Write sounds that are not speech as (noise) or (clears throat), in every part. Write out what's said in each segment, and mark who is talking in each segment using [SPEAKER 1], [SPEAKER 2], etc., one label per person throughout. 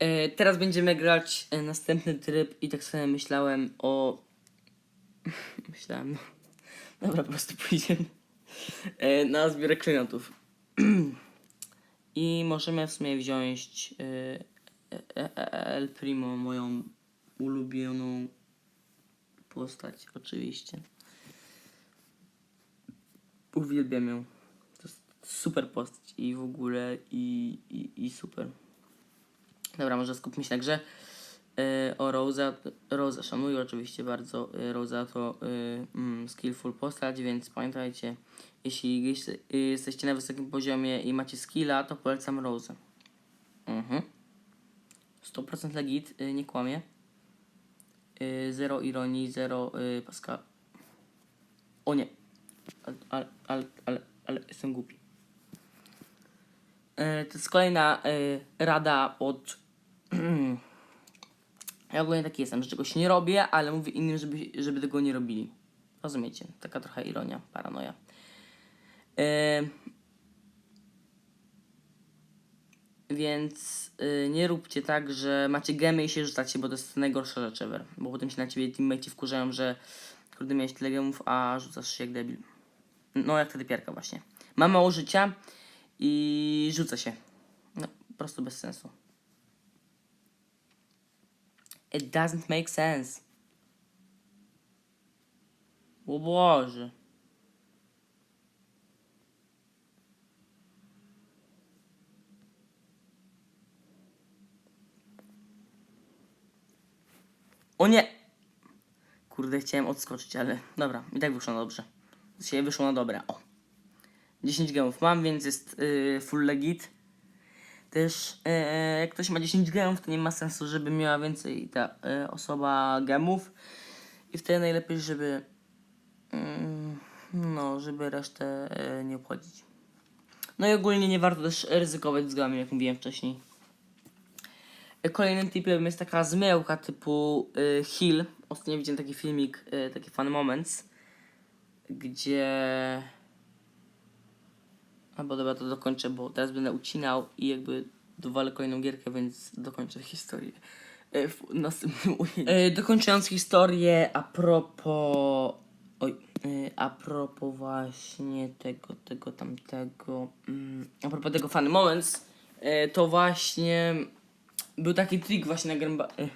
[SPEAKER 1] E, teraz będziemy grać e, następny tryb i tak sobie myślałem o... (laughs) myślałem, no... Dobra, po prostu pójdziemy e, na zbiorę klejnotów. (clears throat) I możemy w sumie wziąć El Primo, moją ulubioną postać, oczywiście. Uwielbiam ją. To jest super postać i w ogóle i, i, i super. Dobra, może skupmy się grze. E, o Rosa, Rosa szanuję oczywiście bardzo. E, Rosa to e, mm, skillful postać, więc pamiętajcie, jeśli jest- jesteście na wysokim poziomie i macie skilla, to polecam Rosa. Mhm. 100% legit, nie kłamie. Zero ironii, zero Pascal. O nie. Ale, ale, ale, ale, jestem głupi. To jest kolejna rada od. Ja ogólnie taki jestem, że czegoś nie robię, ale mówię innym, żeby, żeby tego nie robili. Rozumiecie? Taka trochę ironia, paranoja. Więc y, nie róbcie tak, że macie gemy i się rzucacie, bo to jest najgorsza rzecz ever. Bo potem się na ciebie teammate'i wkurzają, że kurde miałeś tyle gemów, a rzucasz się jak debil. No jak wtedy piarka właśnie. Ma mało życia i rzuca się. No, po prostu bez sensu. It doesn't make sense. O Boże. O nie! Kurde, chciałem odskoczyć, ale dobra, i tak wyszło na dobrze. Dzisiaj wyszło na dobre, o. 10 gemów mam, więc jest yy, full legit. Też yy, jak ktoś ma 10 gemów, to nie ma sensu, żeby miała więcej ta yy, osoba gemów. I wtedy najlepiej, żeby mm, no, żeby resztę yy, nie obchodzić. No i ogólnie nie warto też ryzykować z gemami, jak mówiłem wcześniej. Kolejnym tipem jest taka zmyłka typu y, Hill. Ostatnio widziałem taki filmik, y, taki fun moments, gdzie... Albo dobra, to dokończę, bo teraz będę ucinał i jakby dowalę kolejną gierkę, więc dokończę historię. Y, w następnym ujęciu. Y, dokończając historię a propos... Oj, y, a propos właśnie tego, tego, tamtego... Mm, a propos tego fun moments, to właśnie był taki trik właśnie na eh,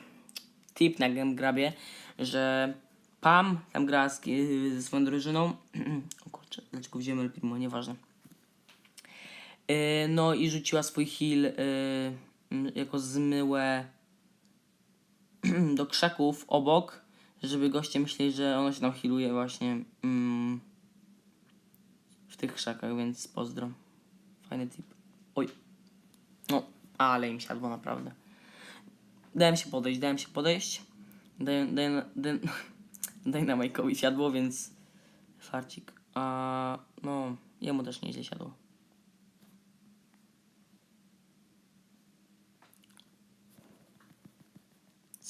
[SPEAKER 1] tip na Grabie, że Pam tam gra z, ze swoją drużyną. (clears throat) o kurczę, dlaczego wziąłem El Primo, nieważne. E, no i rzuciła swój heal e, jako zmyłę (clears throat) do krzaków obok, żeby goście myśleli, że ono się tam healuje właśnie mm, w tych krzakach, więc pozdro. Fajny tip. Oj. No, ale im siadło naprawdę. Dałem się podejść, dałem się podejść. Daj, daj, daj, (laughs) daj na Majkowi siadło, więc farcik. A no, jemu też nieźle siadło.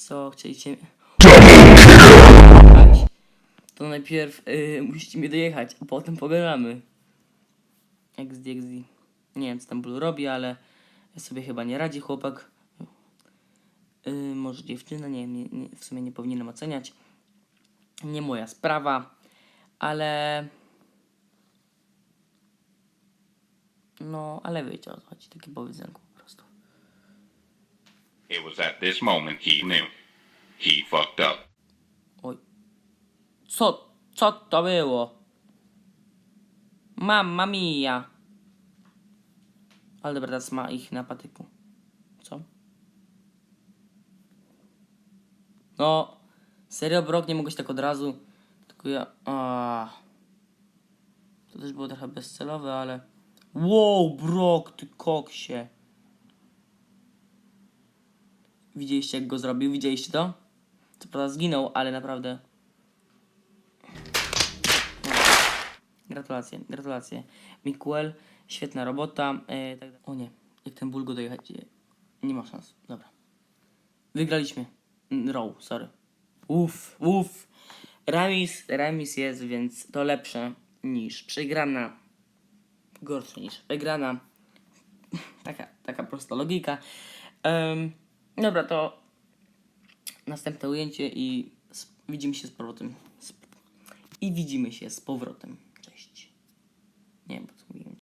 [SPEAKER 1] Co chcieliście? To najpierw y, musicie mnie dojechać, a potem pogadamy. XD, XD. Nie wiem, co tam Blue robi, ale sobie chyba nie radzi chłopak. Yy, może dziewczyna, nie, nie, nie, w sumie nie powinienem oceniać. Nie moja sprawa, ale. No, ale wiecie o co chodzi, takie powiedzonko.
[SPEAKER 2] It was at this moment he knew. He fucked up.
[SPEAKER 1] Oj. Co, co to było? Mamma mia. Ale teraz ma ich na patyku. Co? No, serio, Brok, nie mogłeś tak od razu. Tylko ja. A. To też było trochę bezcelowe, ale. Wow, Brok, ty koksie. Widzieliście, jak go zrobił? Widzieliście to? Co prawda zginął, ale naprawdę. Gratulacje, gratulacje. Mikuel, świetna robota. E, tak o nie, jak ten ból go dojechać. Nie ma szans. Dobra. Wygraliśmy. Row, sorry. Uff, uff. Remis, remis jest, więc to lepsze niż przegrana. Gorsze niż wygrana. (laughs) Taka, taka prosta logika. Em, Dobra, to następne ujęcie i widzimy się z powrotem. I widzimy się z powrotem. Cześć. Nie wiem, co mówiłem.